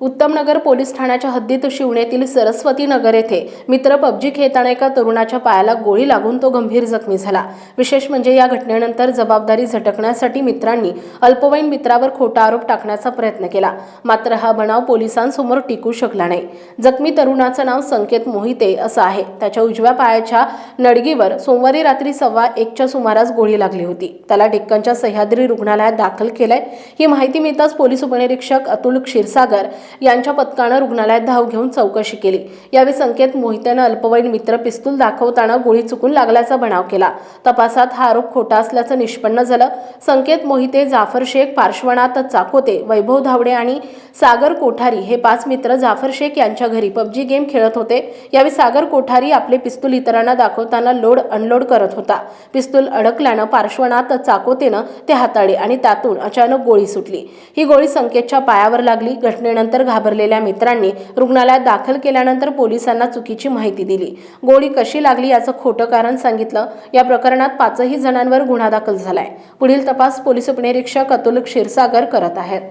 Uttamnagar police ठाण्याच्या हद्दीत शिवणेतील सरस्वती नगर येथे मित्र पबजी खेळताना एका तरुणाच्या पायाला गोळी लागून तो गंभीर जखमी झाला. विशेष म्हणजे या घटनेनंतर जबाबदारी झटकण्यासाठी मित्रांनी अल्पवयीन मित्रावर खोटा आरोप टाकण्याचा प्रयत्न केला. मात्र हा बनाव पोलिसांसमोर टिकू शकला नाही. जखमी तरुणाचं नाव संकेत मोहिते असं आहे. त्याच्या उजव्या पायाच्या नडगीवर सोमवारी रात्री सव्वा एकच्या सुमारास गोळी लागली होती. त्याला डेक्कनच्या सह्याद्री रुग्णालयात दाखल केलंय. ही माहिती मिळताच पोलीस उपनिरीक्षक अतुल क्षीरसागर यांच्या पथकानं रुग्णालयात धाव घेऊन चौकशी केली. यावेळी संकेत मोहितेनं अल्पवयीन मित्र पिस्तूल दाखवताना गोळी चुकून लागल्याचा बनाव केला. तपासात हा आरोप खोटा असल्याचं निष्पन्न झालं. संकेत मोहिते जाफर शेख पार्श्वनाथ चाकोते वैभव धावडे आणि सागर कोठारी हे पाच मित्र जाफर शेख यांच्या घरी पबजी गेम खेळत होते. यावेळी सागर कोठारी आपले पिस्तूल इतरांना दाखवताना लोड अनलोड करत होता. पिस्तूल अडकल्यानं पार्श्वनाथ चाकोतेनं ते हाताळले आणि त्यातून अचानक गोळी सुटली. ही गोळी संकेतच्या पायावर लागली. घटनेनंतर घाबरलेल्या मित्रांनी रुग्णालयात दाखल केल्यानंतर पोलिसांना चुकीची माहिती दिली. गोळी कशी लागली याचं खोटं कारण सांगितलं. या प्रकरणात पाचही जणांवर गुन्हा दाखल झालाय. पुढील तपास पोलीस उपनिरीक्षक अतुल क्षीरसागर करत आहेत.